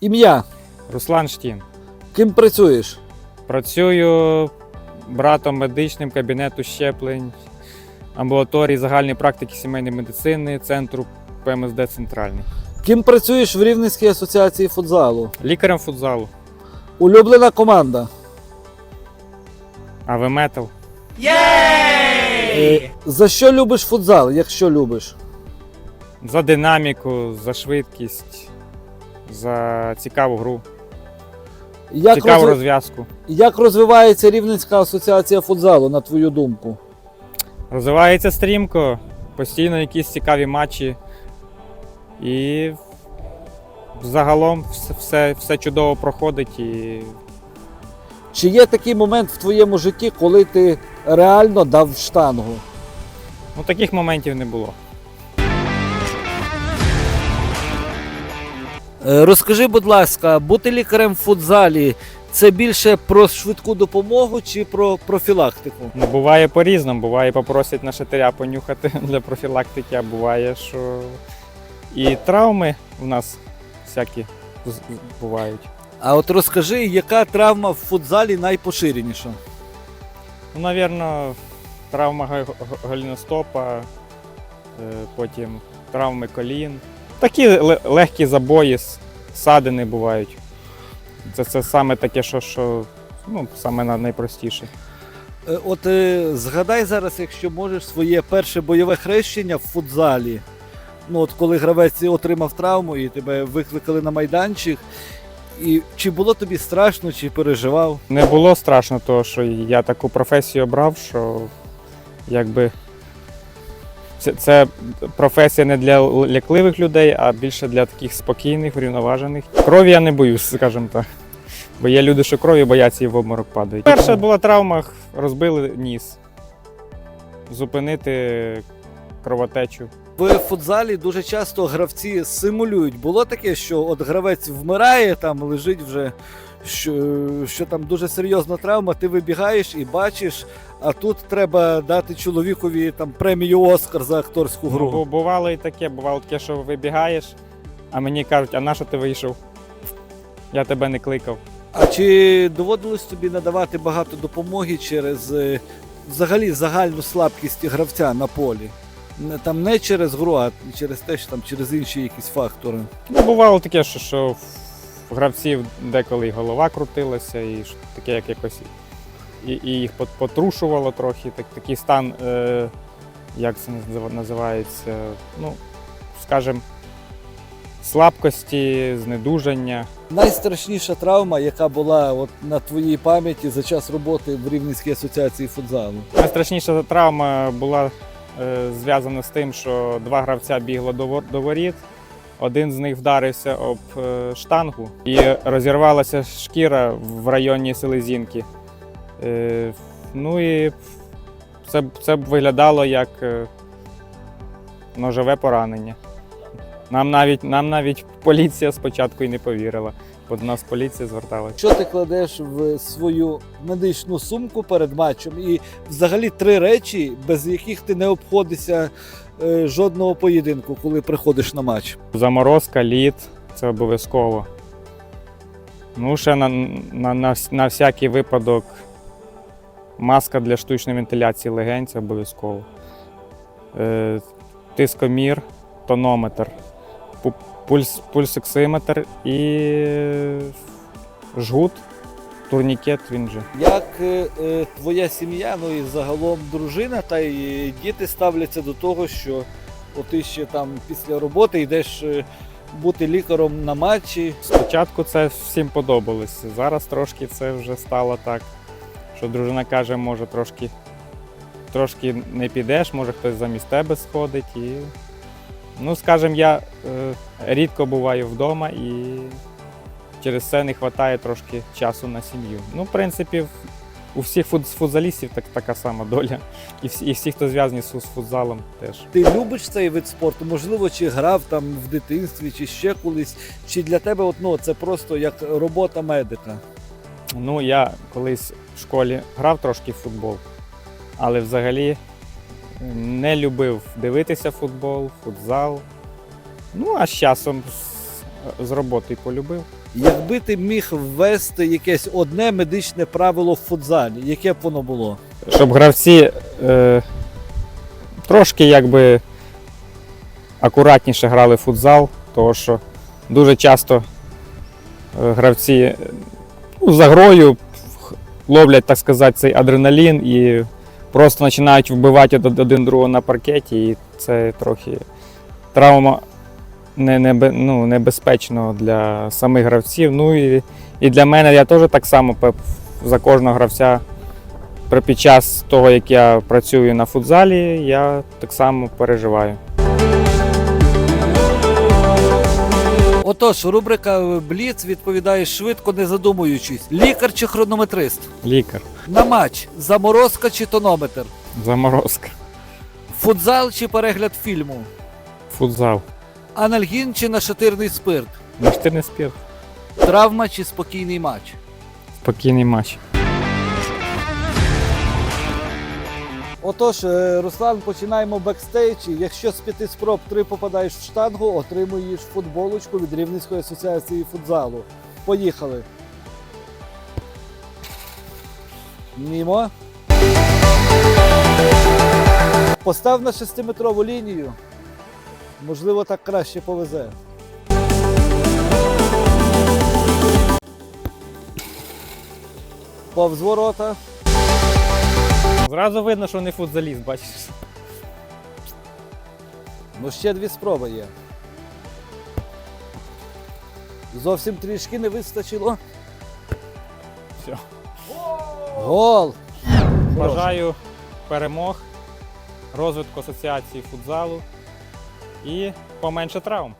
Ім'я. Руслан Штін. Ким працюєш? Працюю братом медичним кабінету щеплень, амбулаторії загальної практики сімейної медицини, центру ПМСД Центральний. Ким працюєш в Рівненській асоціації футзалу? Лікарем футзалу. Улюблена команда. АВ Метал. Е, За що любиш футзал, якщо любиш? За динаміку, за швидкість, за цікаву гру, Як, цікаву розви- розв'язку. Як розвивається Рівненська асоціація футзалу, на твою думку? Розвивається стрімко, постійно якісь цікаві матчі. І загалом все, все, все чудово проходить і Чи є такий момент в твоєму житті, коли ти реально дав штангу? ну, таких моментів не було. Розкажи, будь ласка, бути лікарем в футзалі це більше про швидку допомогу чи про профілактику? Ну, буває по-різному, буває попросять на шатиря понюхати для профілактики, а буває, що і травми в нас всякі бувають. А от розкажи, яка травма в футзалі найпоширеніша? Ну, навірно, травма голіностопа, е, потім травми колін. Такі легкі забої, садини бувають. Це, це саме таке, що, що ну, саме найпростіше. Е, От е, згадай зараз, якщо можеш, своє перше бойове хрещення в футзалі. Ну, от коли гравець отримав травму і тебе викликали на майданчик. І чи було тобі страшно, чи переживав? Не було страшно, того, що я таку професію обрав, що якби це, це професія не для лякливих людей, а більше для таких спокійних, врівноважених. Крові я не боюсь, скажімо так. Бо є люди, що крові бояться і в обморок падають. Перша була травма, розбили ніс. Зупинити кровотечу. В футзалі дуже часто гравці симулюють. Було таке, що от гравець вмирає, там лежить вже, що, що там дуже серйозна травма, ти вибігаєш і бачиш, а тут треба дати чоловікові там премію Оскар за акторську Ну, гру. бу- бувало і таке, бувало таке, що вибігаєш, а мені кажуть, а на що ти вийшов? Я тебе не кликав. А чи доводилось тобі надавати багато допомоги через е, взагалі загальну слабкість гравця на полі? Там не через гру, а через те, що там через інші якісь фактори. Ну, бувало таке, що, що в гравців деколи і голова крутилася, і таке, як якось і, і їх пот- потрушувало трохи. Так, такий стан, е, як це називається, ну, скажімо, слабкості, знедужання. Найстрашніша травма, яка була от на твоїй пам'яті за час роботи в Рівненській асоціації футзалу. Найстрашніша травма була е, зв'язана з тим, що два гравця бігло до, воріт. Один з них вдарився об е, штангу і розірвалася шкіра в районі селезінки. Е, ну і це, це б виглядало як ножове поранення. Нам навіть, нам навіть поліція спочатку і не повірила, до нас поліція зверталася. Що ти кладеш в свою медичну сумку перед матчем? І взагалі три речі, без яких ти не обходишся е, жодного поєдинку, коли приходиш на матч. Заморозка, лід це обов'язково. Ну, ще на, на, на, на всякий випадок маска для штучної вентиляції легень це обов'язково. Е, тискомір, тонометр, пульс, пульсоксиметр і жгут, турнікет він же. Як е, е, твоя сім'я, ну і загалом дружина та й діти ставляться до того, що от ти ще там після роботи йдеш е, бути лікарем на матчі. Спочатку це всім подобалось. Зараз трошки це вже стало так, що дружина каже, може трошки, трошки не підеш, може хтось замість тебе сходить. І, ну, скажімо, я е, рідко буваю вдома і через це не вистачає трошки часу на сім'ю. Ну, в принципі, у всіх фут- футзалістів так, така сама доля. І всі, і всі, хто зв'язані з, з футзалом, теж. Ти любиш цей вид спорту? Можливо, чи грав там в дитинстві, чи ще колись, чи для тебе от, ну, це просто як робота медика? Ну, я колись в школі грав трошки в футбол, але взагалі не любив дивитися футбол, футзал. Ну, а з часом з, роботи полюбив. Якби ти міг ввести якесь одне медичне правило в футзалі, яке б воно було? Щоб гравці е, трошки якби акуратніше грали в футзал, тому що дуже часто е, гравці ну, за грою ловлять, так сказати, цей адреналін і просто починають вбивати один другого на паркеті, і це трохи травма не, не, ну, небезпечно для самих гравців. Ну і, і для мене я теж так само за кожного гравця під час того, як я працюю на футзалі, я так само переживаю. Отож, рубрика Бліц відповідає швидко, не задумуючись. Лікар чи хронометрист? Лікар, На матч заморозка чи тонометр? заморозка, Футзал чи перегляд фільму? футзал, Анальгін чи нашатирний спирт? наштирний спірт, Травма чи спокійний матч? спокійний матч. Отож, е, Руслан, починаємо бекстейдж. Якщо з п'яти спроб три попадаєш в штангу, отримуєш футболочку від Рівненської асоціації футзалу. Поїхали. Мімо. Постав на шестиметрову лінію. Можливо, так краще повезе. Повз ворота. Зразу видно, що не футзаліст, бачиш. Ну, ще дві спроби є. Зовсім трішки не вистачило. Все. Гол! Бажаю перемог, розвитку асоціації футзалу і поменше травм.